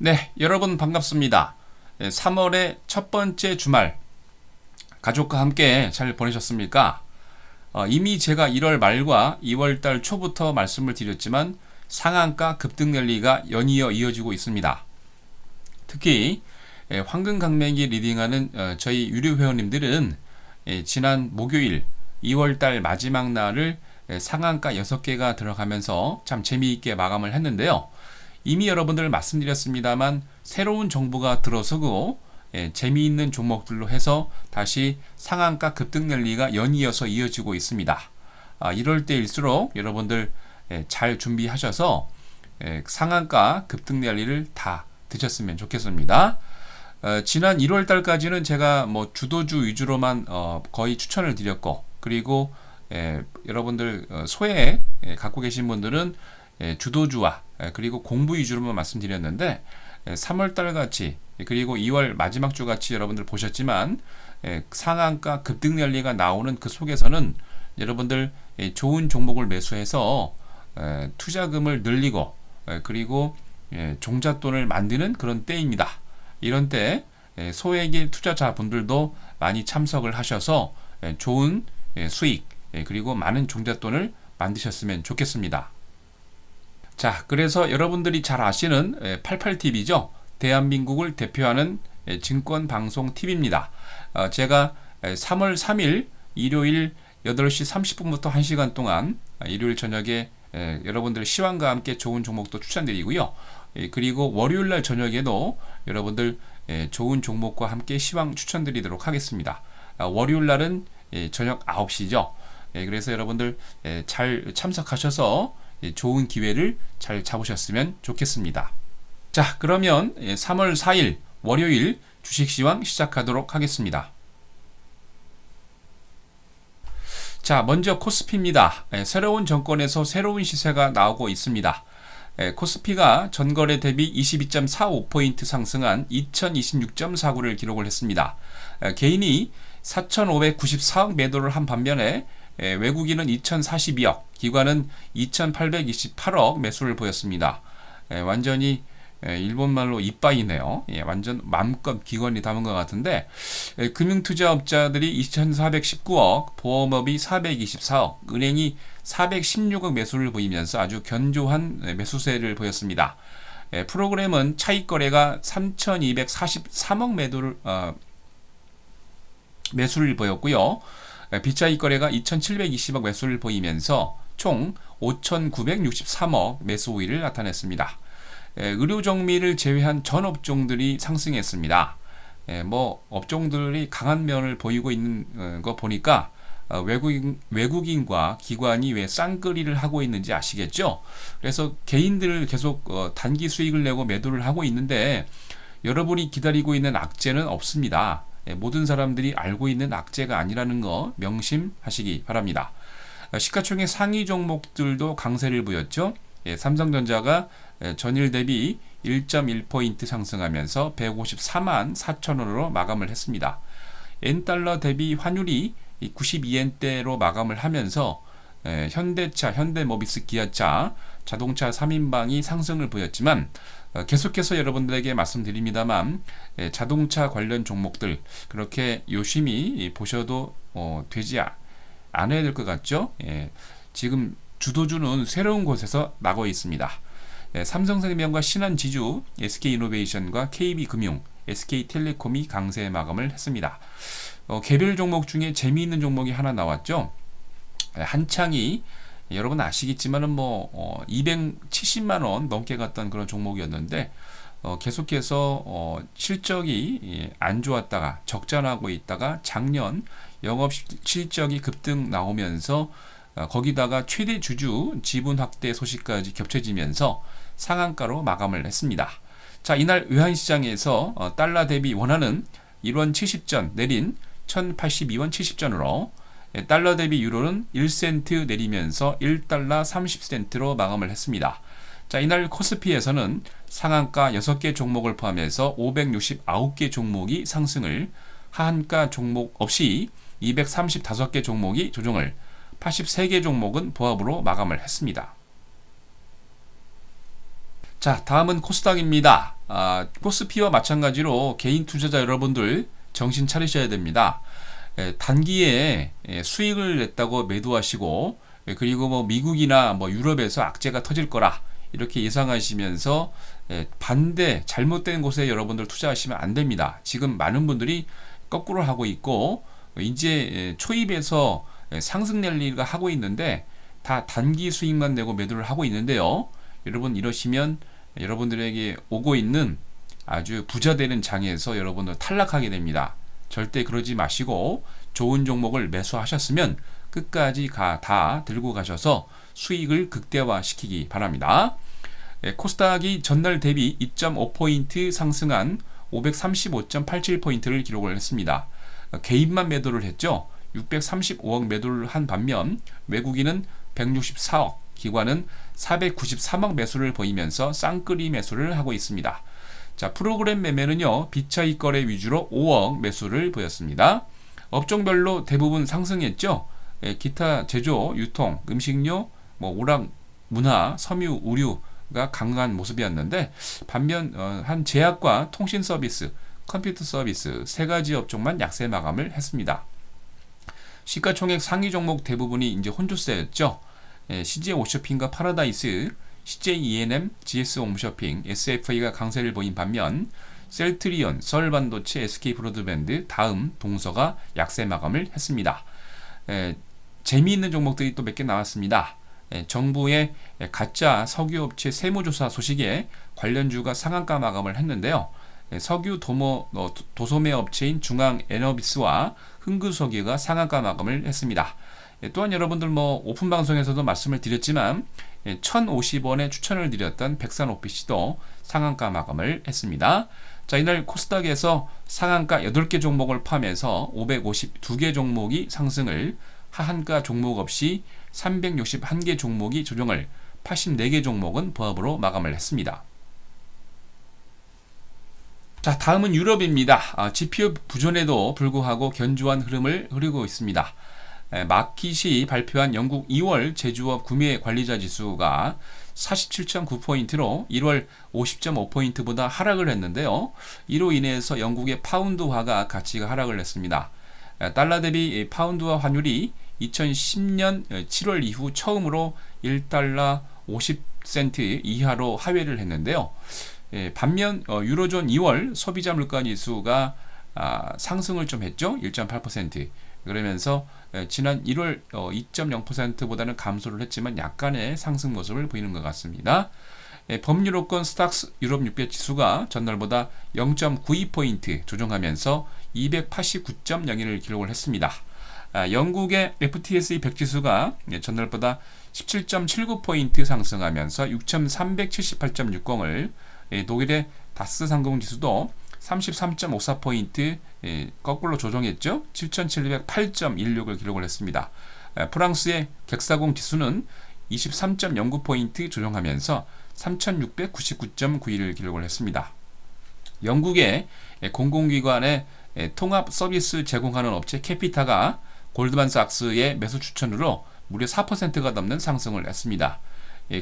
네, 여러분 반갑습니다. 3월의 첫 번째 주말 가족과 함께 잘 보내셨습니까? 어, 이미 제가 1월 말과 2월 달 초부터 말씀을 드렸지만 상한가 급등 랠리가 연이어 이어지고 있습니다. 특히 예, 황금 강매기 리딩하는 어, 저희 유료 회원님들은 예, 지난 목요일 2월 달 마지막 날을 예, 상한가 6개가 들어가면서 참 재미있게 마감을 했는데요. 이미 여러분들 말씀드렸습니다만 새로운 정보가 들어서고 예, 재미있는 종목들로 해서 다시 상한가 급등 랠리가 연이어서 이어지고 있습니다. 아, 이럴 때일수록 여러분들 예, 잘 준비하셔서 예, 상한가 급등 랠리를 다 드셨으면 좋겠습니다. 어, 지난 1월 달까지는 제가 뭐 주도주 위주로만 어, 거의 추천을 드렸고 그리고 예, 여러분들 어, 소액 예, 갖고 계신 분들은 예, 주도주와 예, 그리고 공부 위주로만 말씀드렸는데 3월달 같이 그리고 2월 마지막 주 같이 여러분들 보셨지만 상한가 급등 랠리가 나오는 그 속에서는 여러분들 좋은 종목을 매수해서 투자금을 늘리고 그리고 종잣돈을 만드는 그런 때입니다. 이런 때 소액의 투자자분들도 많이 참석을 하셔서 좋은 수익 그리고 많은 종잣돈을 만드셨으면 좋겠습니다. 자, 그래서 여러분들이 잘 아시는 88TV죠. 대한민국을 대표하는 증권 방송 TV입니다. 어, 제가 3월 3일 일요일 8시 30분부터 1시간 동안 아, 일요일 저녁에 여러분들 시황과 함께 좋은 종목도 추천드리고요. 그리고 월요일 날 저녁에도 여러분들 좋은 종목과 함께 시황 추천드리도록 하겠습니다. 아, 월요일 날은 저녁 9시죠. 그래서 여러분들 잘 참석하셔서 예, 좋은 기회를 잘 잡으셨으면 좋겠습니다. 자, 그러면 3월 예, 4일 월요일 주식시황 시작하도록 하겠습니다. 자, 먼저 코스피입니다. 예, 새로운 정권에서 새로운 시세가 나오고 있습니다. 코스피가 전거래 대비 22.45포인트 상승한 2026.49를 기록을 했습니다. 개인이 4,594억 매도를 한 반면에 예, 외국인은 2,042억, 기관은 2,828억 매수를 보였습니다. 예, 완전히 예, 일본말로 이빠이네요. 예, 완전 마음껏 기관이 담은 것 같은데 예, 금융투자업자들이 2,419억, 보험업이 424억, 은행이 416억 매수를 보이면서 아주 견조한 예, 매수세를 보였습니다. 예, 프로그램은 차익거래가 3,243억 매도를 어, 매수를 보였고요. 비차익 거래가 2,720억 매수를 보이면서 총 5,963억 매수 우위를 나타냈습니다. 의료 정밀을 제외한 전 업종들이 상승했습니다. 뭐 업종들이 강한 면을 보이고 있는 어, 거 보니까 어, 외국인, 외국인과 기관이 왜 쌍끌이를 하고 있는지 아시겠죠? 그래서 개인들 계속 어, 단기 수익을 내고 매도를 하고 있는데 여러분이 기다리고 있는 악재는 없습니다. 예, 모든 사람들이 알고 있는 악재가 아니라는 거 명심하시기 바랍니다. 어, 시가총액 상위 종목들도 강세를 보였죠. 예, 삼성전자가 예, 전일 대비 1.1포인트 상승하면서 154만 4천원으로 마감을 했습니다. 엔달러 대비 환율이 92엔대로 마감을 하면서 현대차, 현대모비스, 기아차, 자동차 3인방이 상승을 보였지만 어, 계속해서 여러분들에게 말씀드립니다만 예, 자동차 관련 종목들 그렇게 요심히 보셔도 어, 되지 않아야 될 것 같죠? 예, 지금 주도주는 새로운 곳에서 나고 있습니다. 예, 삼성생명과 신한지주, SK이노베이션과 KB금융, SK텔레콤이 강세 마감을 했습니다. 어, 개별 종목 중에 재미있는 종목이 하나 나왔죠. 한창이 여러분 아시겠지만은 뭐 어, 270만 원 넘게 갔던 그런 종목이었는데 어, 계속해서 어, 실적이 예, 안 좋았다가 적자나고 있다가 작년 영업 실적이 급등 나오면서 어, 거기다가 최대 주주 지분 확대 소식까지 겹쳐지면서 상한가로 마감을 했습니다. 자 이날 외환시장에서 어, 달러 대비 원화는 1원 70전 내린 1082원 70전으로 예, 달러 대비 유로는 1센트 내리면서 1달러 30센트로 마감을 했습니다. 자, 이날 코스피에서는 상한가 6개 종목을 포함해서 569개 종목이 상승을, 하한가 종목 없이 235개 종목이 조정을, 83개 종목은 보합으로 마감을 했습니다. 자, 다음은 코스닥입니다. 아, 코스피와 마찬가지로 개인 투자자 여러분들 정신 차리셔야 됩니다. 예, 단기에 예, 수익을 냈다고 매도하시고 예, 그리고 뭐 미국이나 뭐 유럽에서 악재가 터질 거라 이렇게 예상하시면서 예, 반대 잘못된 곳에 여러분들 투자하시면 안 됩니다. 지금 많은 분들이 거꾸로 하고 있고 이제 예, 초입에서 예, 상승 랠리가 하고 있는데 다 단기 수익만 내고 매도를 하고 있는데요. 여러분 이러시면 여러분들에게 오고 있는 아주 부자 되는 장에서 여러분들 탈락하게 됩니다. 절대 그러지 마시고 좋은 종목을 매수하셨으면 끝까지 가, 다 들고 가셔서 수익을 극대화시키기 바랍니다. 예, 코스닥이 전날 대비 2.5포인트 상승한 535.87포인트를 기록을 했습니다. 개인만 매도를 했죠. 635억 매도를 한 반면 외국인은 164억, 기관은 493억 매수를 보이면서 쌍끌이 매수를 하고 있습니다. 자, 프로그램 매매는요, 비차익 거래 위주로 5억 매수를 보였습니다. 업종별로 대부분 상승했죠. 예, 기타 제조, 유통, 음식료, 뭐 오락, 문화, 섬유, 의류가 강한 모습이었는데 반면 어, 한 제약과 통신 서비스, 컴퓨터 서비스 세 가지 업종만 약세 마감을 했습니다. 시가총액 상위 종목 대부분이 이제 혼조세였죠. 예, CJ 오쇼핑과 파라다이스, CJ E&M, GS 홈쇼핑, SFA가 강세를 보인 반면 셀트리온, 서울반도체, SK 브로드밴드, 다음 동서가 약세 마감을 했습니다. 예, 재미있는 종목들이 또 몇 개 나왔습니다. 예, 정부의 가짜 석유업체 세무조사 소식에 관련주가 상한가 마감을 했는데요. 예, 석유 도모, 어, 도소매 업체인 중앙에너비스와 흥구석유가 상한가 마감을 했습니다. 예, 또한 여러분들 뭐 오픈 방송에서도 말씀을 드렸지만 1,050원에 추천을 드렸던 백산 오피시도 상한가 마감을 했습니다. 자, 이날 코스닥에서 상한가 8개 종목을 포함해서 552개 종목이 상승을 하한가 종목 없이 361개 종목이 조정을 84개 종목은 보합으로 마감을 했습니다. 자, 다음은 유럽입니다. 아, 지표 부존에도 불구하고 견조한 흐름을 흐리고 있습니다. 마킷이 발표한 영국 2월 제조업 구매 관리자 지수가 47.9포인트로 1월 50.5포인트보다 하락을 했는데요. 이로 인해서 영국의 파운드화가 가치가 하락을 했습니다. 달러 대비 파운드화 환율이 2010년 7월 이후 처음으로 1달러 50센트 이하로 하회를 했는데요. 반면 어, 유로존 2월 소비자 물가 지수가 아, 상승을 좀 했죠. 1.8%. 그러면서 지난 1월 2.0%보다는 어, 감소를 했지만 약간의 상승 모습을 보이는 것 같습니다. 법유로권 스탁스 유럽 600 지수가 전날보다 0.92포인트 조정하면서 289.01을 기록을 했습니다. 아, 영국의 FTSE 100 지수가 전날보다 17.79포인트 상승하면서 6,378.60을 독일의 다스 상공 지수도 33.54포인트 예, 거꾸로 조정했죠. 7,708.16을 기록을 했습니다. 프랑스의 객사공 지수는 23.09포인트 조정하면서 3,699.91을 기록을 했습니다. 영국의 공공기관의 통합 서비스 제공하는 업체 캐피타가 골드만삭스의 매수 추천으로 무려 4%가 넘는 상승을 했습니다.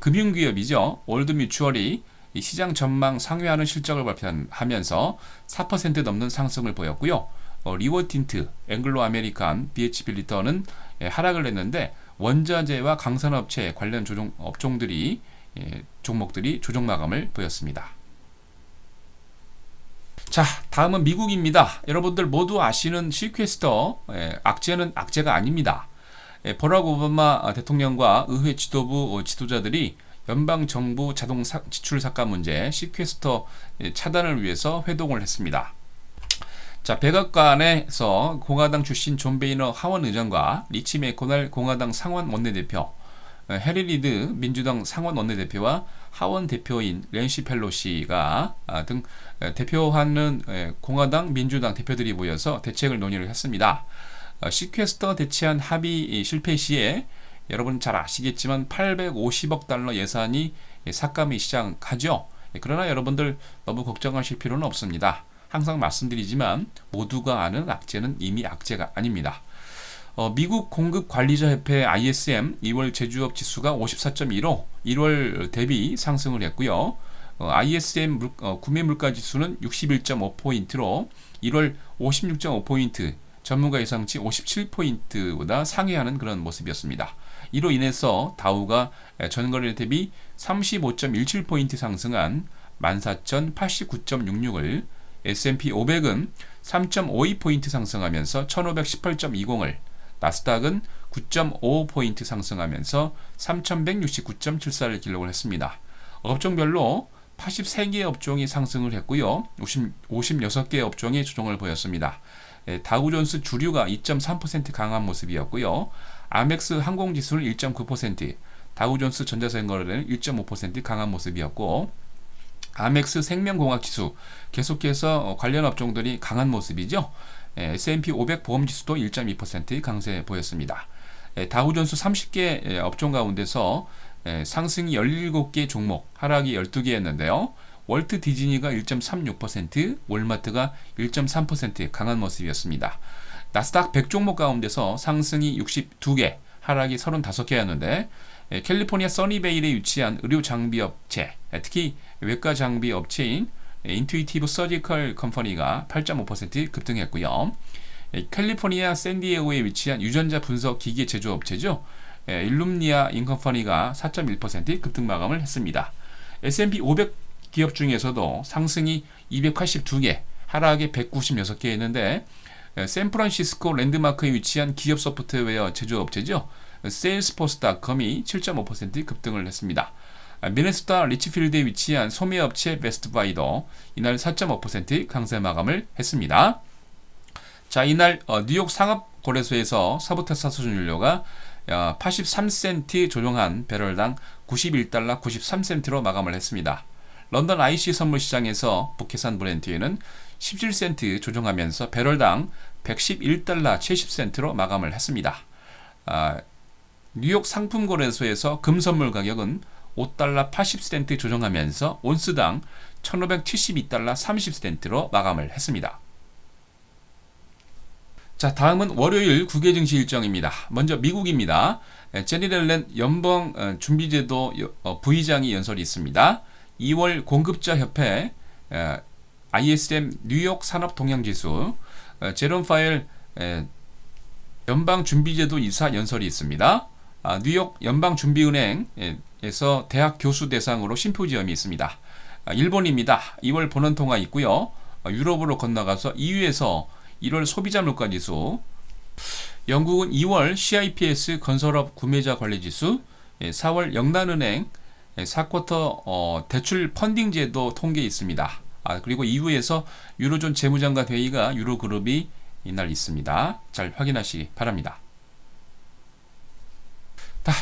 금융기업이죠. 올드뮤추얼이 시장 전망 상회하는 실적을 발표하면서 4% 넘는 상승을 보였고요. 어, 리워틴트, 앵글로 아메리칸, BHB 리터는 예, 하락을 했는데 원자재와 강산업체 관련 조종, 업종들이 예, 종목들이 조정 마감을 보였습니다. 자, 다음은 미국입니다. 여러분들 모두 아시는 시퀘스터 예, 악재는 악재가 아닙니다. 예, 버락 오바마 대통령과 의회 지도부 어, 지도자들이 연방 정부 자동 사, 지출 삭감 문제 시퀘스터 차단을 위해서 회동을 했습니다. 자, 백악관에서 공화당 출신 존 베이너 하원 의장과 리치 메코날 공화당 상원 원내대표, 해리 리드 민주당 상원 원내대표와 하원 대표인 렌시 펠로시가 아, 등 대표하는 공화당 민주당 대표들이 모여서 대책을 논의를 했습니다. 어, 시퀘스터 대체한 합의 실패 시에 여러분 잘 아시겠지만 850억 달러 예산이 삭감이 시작하죠. 그러나 여러분들 너무 걱정하실 필요는 없습니다. 항상 말씀드리지만 모두가 아는 악재는 이미 악재가 아닙니다. 어, 미국 공급 관리자 협회 ISM 2월 제조업 지수가 54.1로 1월 대비 상승을 했고요. 어, 어, ISM 물, 어, 구매 물가 지수는 61.5포인트로 1월 56.5포인트, 전문가 예상치 57포인트보다 상회하는 그런 모습이었습니다. 이로 인해서 다우가 전거래 대비 35.17포인트 상승한 14,089.66을 S&P 500은 3.52포인트 상승하면서 1518.20을 나스닥은 9.55포인트 상승하면서 3169.74를 기록을 했습니다. 업종별로 83개 업종이 상승을 했고요. 50, 56개 업종이 조정을 보였습니다. 다우존스 주류가 2.3% 강한 모습이었고요. 아멕스 항공지수는 1.9%, 다우존스 전자생거래는 1.5% 강한 모습이었고 아멕스 생명공학지수 계속해서 관련 업종들이 강한 모습이죠. S&P 500 보험지수도 1.2% 강세 보였습니다. 다우존스 30개 업종 가운데서 상승이 17개 종목, 하락이 12개였는데요. 월트 디즈니가 1.36%, 월마트가 1.3% 강한 모습이었습니다. 나스닥 100 종목 가운데서 상승이 62개, 하락이 35개였는데 캘리포니아 써니베일에 위치한 의료 장비 업체, 특히 외과 장비 업체인 인투이티브 서지컬 컴퍼니가 8.5% 급등했고요. 캘리포니아 샌디에고에 위치한 유전자 분석 기계 제조 업체죠. 일룸니아 인컴퍼니가 4.1% 급등 마감을 했습니다. S&P 500 기업 중에서도 상승이 282개, 하락이 196개였는데 샌프란시스코 랜드마크에 위치한 기업 소프트웨어 제조업체죠. 세일스포스닷컴이 7.5% 급등을 했습니다. 미네소타 리치필드에 위치한 소매업체 베스트바이도 이날 4.5% 강세 마감을 했습니다. 자, 이날 어, 뉴욕 상업거래소에서 서부텍사스 수준연료가 83센트 조정한 배럴당 91달러 93센트로 마감을 했습니다. 런던 IC 선물 시장에서 북해산 브렌트에는 17센트 조정하면서 배럴당 111달러 70센트로 마감을 했습니다. 아, 뉴욕 상품 거래소에서 금 선물 가격은 5달러 80센트 조정하면서 온스당 1572달러 30센트로 마감을 했습니다. 자, 다음은 월요일 국외 증시 일정입니다. 먼저 미국입니다. 제니렐렌 연방 어, 준비제도 어, 부의장이 연설이 있습니다. 2월 공급자 협회 ISM 뉴욕 산업 동향 지수 제롬 파일 연방 준비제도 이사 연설이 있습니다. 아, 뉴욕 연방준비은행에서 대학 교수 대상으로 심포지엄이 있습니다. 아, 일본입니다. 2월 본원 통화 있고요. 아, 유럽으로 건너가서 EU에서 1월 소비자 물가 지수, 영국은 2월 CIPS 건설업 구매자 관리 지수, 4월 예, 영란은행 4쿼터 예, 어, 대출 펀딩 제도 통계 있습니다. 아, 그리고 EU에서 유로존 재무장관 회의가 유로그룹이 이날 있습니다. 잘 확인하시기 바랍니다.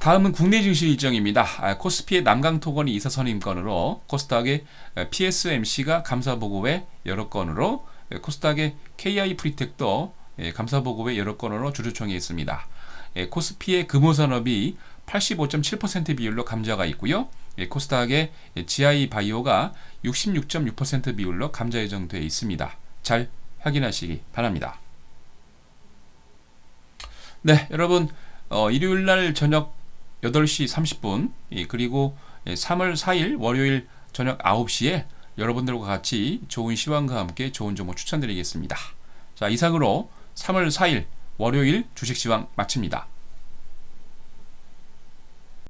다음은 국내 증시 일정입니다. 아, 코스피의 남강토건이 이사 선임권으로 코스닥의 PSMC가 감사보고회 여러 건으로 코스닥의 KI 프리텍도 감사보고회 여러 건으로 주주총회 있습니다. 코스피의 금호산업이 85.7% 비율로 감자가 있고요. 코스닥의 GI 바이오가 66.6% 비율로 감자 예정되어 있습니다. 잘 확인하시기 바랍니다. 네, 여러분 어, 일요일 날 저녁 8시 30분 그리고 3월 4일 월요일 저녁 9시에 여러분들과 같이 좋은 시황과 함께 좋은 정보 추천드리겠습니다. 자, 이상으로 3월 4일 월요일 주식 시황 마칩니다.